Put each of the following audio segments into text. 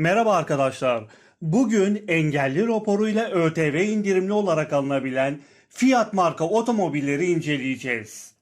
Merhaba arkadaşlar. Bugün engelli raporuyla ÖTV indirimli olarak alınabilen Fiat marka otomobilleri inceleyeceğiz.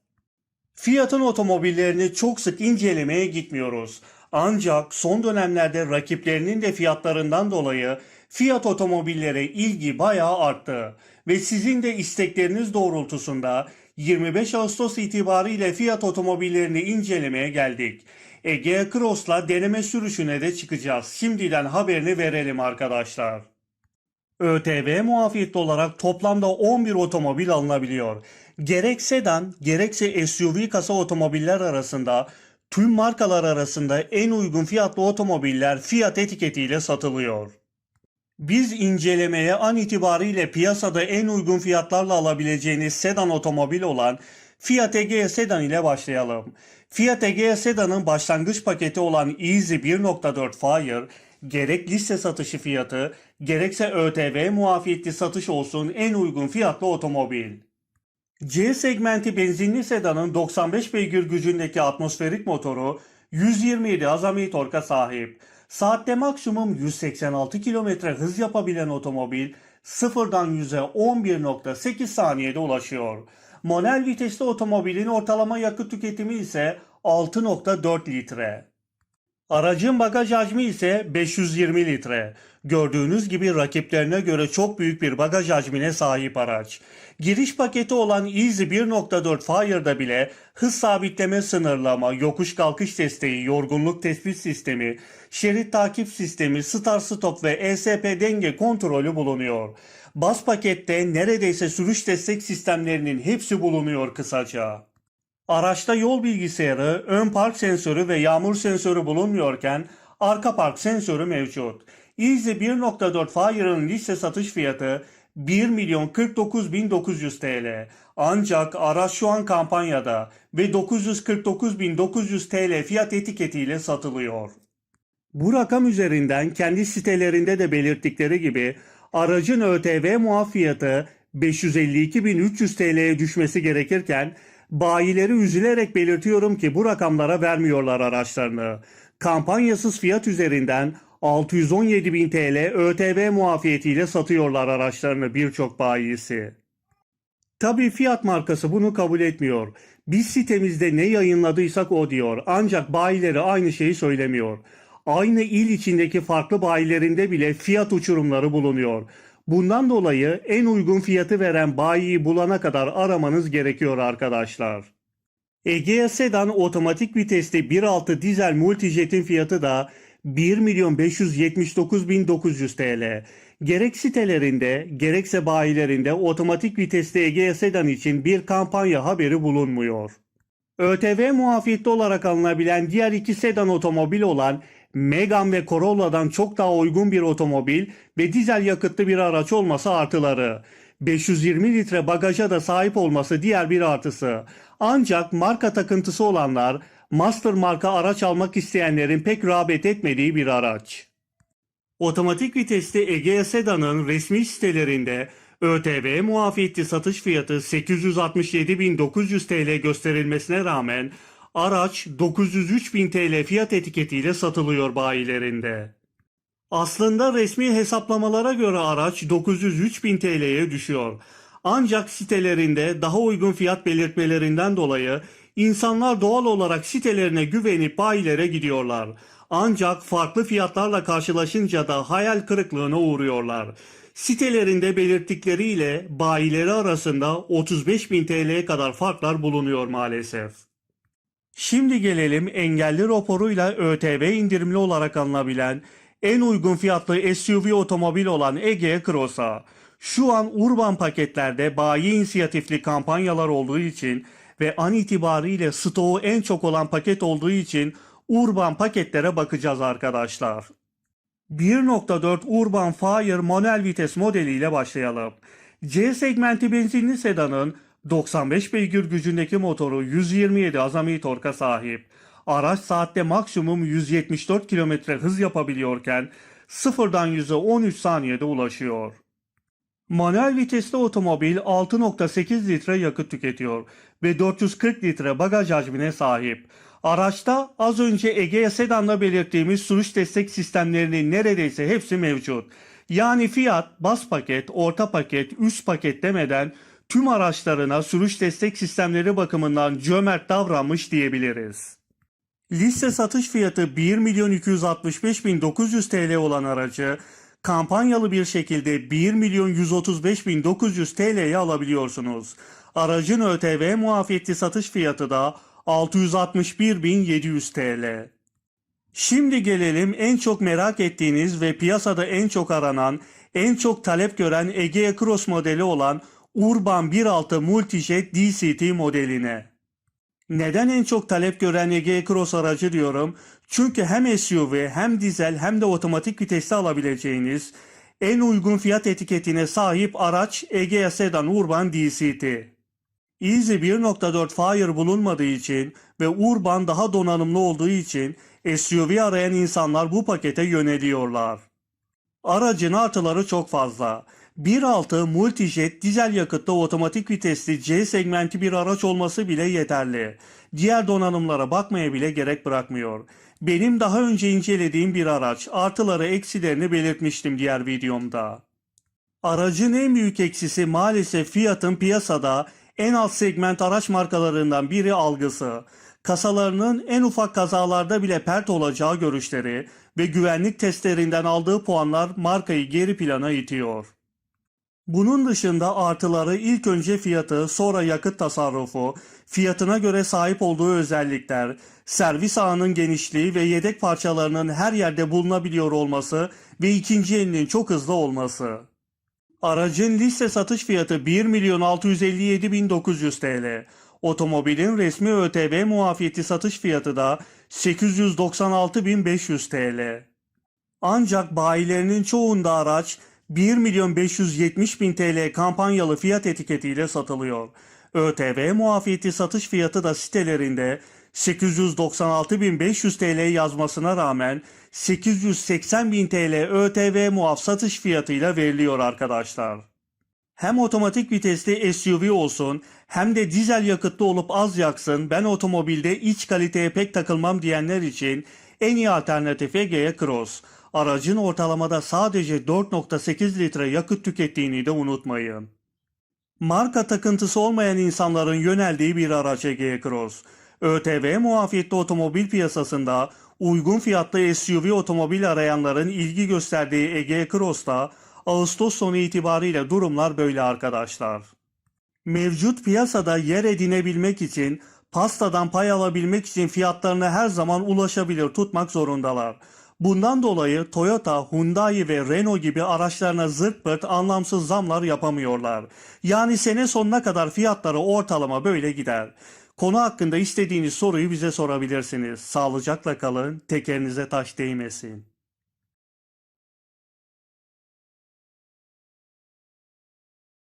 Fiat'ın otomobillerini çok sık incelemeye gitmiyoruz. Ancak son dönemlerde rakiplerinin de fiyatlarından dolayı Fiat otomobillere ilgi bayağı arttı. Ve sizin de istekleriniz doğrultusunda 25 Ağustos itibariyle Fiat otomobillerini incelemeye geldik. Egea Cross'la deneme sürüşüne de çıkacağız. Şimdiden haberini verelim arkadaşlar. ÖTV muafiyetli olarak toplamda 11 otomobil alınabiliyor. Gerek sedan gerekse SUV kasa otomobiller arasında tüm markalar arasında en uygun fiyatlı otomobiller Fiat etiketiyle satılıyor. Biz incelemeye an itibariyle piyasada en uygun fiyatlarla alabileceğiniz sedan otomobil olan Fiat Egea Sedan ile başlayalım. Fiat Egea Sedan'ın başlangıç paketi olan Easy 1.4 Fire gerek liste satışı fiyatı gerekse ÖTV muafiyetli satış olsun en uygun fiyatlı otomobil. C segmenti benzinli sedanın 95 beygir gücündeki atmosferik motoru 127 azami torka sahip. Saatte maksimum 186 km hız yapabilen otomobil sıfırdan 100'e 11.8 saniyede ulaşıyor. Manuel vitesli otomobilin ortalama yakıt tüketimi ise 6.4 litre. Aracın bagaj hacmi ise 520 litre. Gördüğünüz gibi rakiplerine göre çok büyük bir bagaj hacmine sahip araç. Giriş paketi olan Easy 1.4 Fire'da bile hız sabitleme sınırlama, yokuş kalkış desteği, yorgunluk tespit sistemi, şerit takip sistemi, start stop ve ESP denge kontrolü bulunuyor. Bas pakette neredeyse sürüş destek sistemlerinin hepsi bulunuyor kısaca. Araçta yol bilgisayarı, ön park sensörü ve yağmur sensörü bulunmuyorken arka park sensörü mevcut. Easy 1.4 Fire'ın liste satış fiyatı 1 milyon 49 bin 900 TL. Ancak araç şu an kampanyada ve 949 bin 900 TL fiyat etiketiyle satılıyor. Bu rakam üzerinden kendi sitelerinde de belirttikleri gibi aracın ÖTV muafiyatı 552.300 TL'ye düşmesi gerekirken bayileri üzülerek belirtiyorum ki bu rakamlara vermiyorlar araçlarını. Kampanyasız fiyat üzerinden 617.000 TL ÖTV muafiyetiyle satıyorlar araçlarını birçok bayisi. Tabii fiyat markası bunu kabul etmiyor. Biz sitemizde ne yayınladıysak o diyor. Ancak bayileri aynı şeyi söylemiyor. Aynı il içindeki farklı bayilerinde bile fiyat uçurumları bulunuyor. Bundan dolayı en uygun fiyatı veren bayiyi bulana kadar aramanız gerekiyor arkadaşlar. Egea Sedan otomatik vitesli 1.6 dizel multijet'in fiyatı da 1 milyon 579 bin 900 TL. Gerek sitelerinde gerekse bayilerinde otomatik vitesli Egea Sedan için bir kampanya haberi bulunmuyor. ÖTV muafiyetli olarak alınabilen diğer iki sedan otomobil olan Megane ve Corolla'dan çok daha uygun bir otomobil ve dizel yakıtlı bir araç olması artıları. 520 litre bagaja da sahip olması diğer bir artısı. Ancak marka takıntısı olanlar, Master marka araç almak isteyenlerin pek rağbet etmediği bir araç. Otomatik vitesli Egea Sedan'ın resmi sitelerinde ÖTV muafiyetli satış fiyatı 867.900 TL gösterilmesine rağmen araç 903.000 TL fiyat etiketiyle satılıyor bayilerinde. Aslında resmi hesaplamalara göre araç 903.000 TL'ye düşüyor. Ancak sitelerinde daha uygun fiyat belirtmelerinden dolayı insanlar doğal olarak sitelerine güvenip bayilere gidiyorlar. Ancak farklı fiyatlarla karşılaşınca da hayal kırıklığına uğruyorlar. Sitelerinde belirttikleriyle bayileri arasında 35.000 TL'ye kadar farklar bulunuyor maalesef. Şimdi gelelim engelli raporuyla ÖTV indirimli olarak alınabilen en uygun fiyatlı SUV otomobil olan Egea Cross'a. Şu an urban paketlerde bayi inisiyatifli kampanyalar olduğu için ve an itibariyle stoğu en çok olan paket olduğu için urban paketlere bakacağız arkadaşlar. 1.4 Urban Fire manuel vites modeliyle başlayalım. C segmenti benzinli sedanın 95 beygir gücündeki motoru 127 azami torka sahip. Araç saatte maksimum 174 km hız yapabiliyorken sıfırdan 100'e 13 saniyede ulaşıyor. Manuel vitesli otomobil 6.8 litre yakıt tüketiyor ve 440 litre bagaj hacmine sahip. Araçta az önce Egea Sedan'da belirttiğimiz sürüş destek sistemlerinin neredeyse hepsi mevcut. Yani Fiat bas paket, orta paket, üst paket demeden tüm araçlarına sürüş destek sistemleri bakımından cömert davranmış diyebiliriz. Liste satış fiyatı 1 milyon 265 bin 900 TL olan aracı kampanyalı bir şekilde 1 milyon 135 bin 900 TL'ye alabiliyorsunuz. Aracın ÖTV muafiyetli satış fiyatı da 661 bin 700 TL. Şimdi gelelim en çok merak ettiğiniz ve piyasada en çok aranan, en çok talep gören Egea Cross modeli olan Urban 1.6 Multijet DCT modeline. Neden en çok talep gören Egea Cross aracı diyorum? Çünkü hem SUV hem dizel hem de otomatik vitesli alabileceğiniz en uygun fiyat etiketine sahip araç Egea Sedan Urban DCT. Easy 1.4 Fire bulunmadığı için ve Urban daha donanımlı olduğu için SUV arayan insanlar bu pakete yöneliyorlar. Aracın artıları çok fazla. 1.6 Multijet dizel yakıtlı otomatik vitesli C segmenti bir araç olması bile yeterli. Diğer donanımlara bakmaya bile gerek bırakmıyor. Benim daha önce incelediğim bir araç. Artıları eksilerini belirtmiştim diğer videomda. Aracın en büyük eksisi maalesef Fiat'ın piyasada en alt segment araç markalarından biri algısı. Kasalarının en ufak kazalarda bile pert olacağı görüşleri ve güvenlik testlerinden aldığı puanlar markayı geri plana itiyor. Bunun dışında artıları ilk önce fiyatı, sonra yakıt tasarrufu, fiyatına göre sahip olduğu özellikler, servis ağının genişliği ve yedek parçalarının her yerde bulunabiliyor olması ve ikinci elinin çok hızlı olması. Aracın liste satış fiyatı 1 milyon 657 bin 900 TL. Otomobilin resmi ÖTV muafiyeti satış fiyatı da 896 bin 500 TL. Ancak bayilerinin çoğunda araç 1 milyon 570 bin TL kampanyalı fiyat etiketiyle satılıyor. ÖTV muafiyeti satış fiyatı da sitelerinde 896.500 TL yazmasına rağmen 880.000 TL ÖTV muaf satış fiyatıyla veriliyor arkadaşlar. Hem otomatik vitesli SUV olsun hem de dizel yakıtlı olup az yaksın ben otomobilde iç kaliteye pek takılmam diyenler için en iyi alternatif Egea Cross. Aracın ortalamada sadece 4.8 litre yakıt tükettiğini de unutmayın. Marka takıntısı olmayan insanların yöneldiği bir araç Egea Cross. ÖTV muafiyetli otomobil piyasasında uygun fiyatlı SUV otomobil arayanların ilgi gösterdiği Egea Cross'ta Ağustos sonu itibariyle durumlar böyle arkadaşlar. Mevcut piyasada yer edinebilmek için, pastadan pay alabilmek için fiyatlarına her zaman ulaşabilir tutmak zorundalar. Bundan dolayı Toyota, Hyundai ve Renault gibi araçlarına zırt pırt anlamsız zamlar yapamıyorlar. Yani sene sonuna kadar fiyatları ortalama böyle gider. Konu hakkında istediğiniz soruyu bize sorabilirsiniz. Sağlıcakla kalın, tekerinize taş değmesin.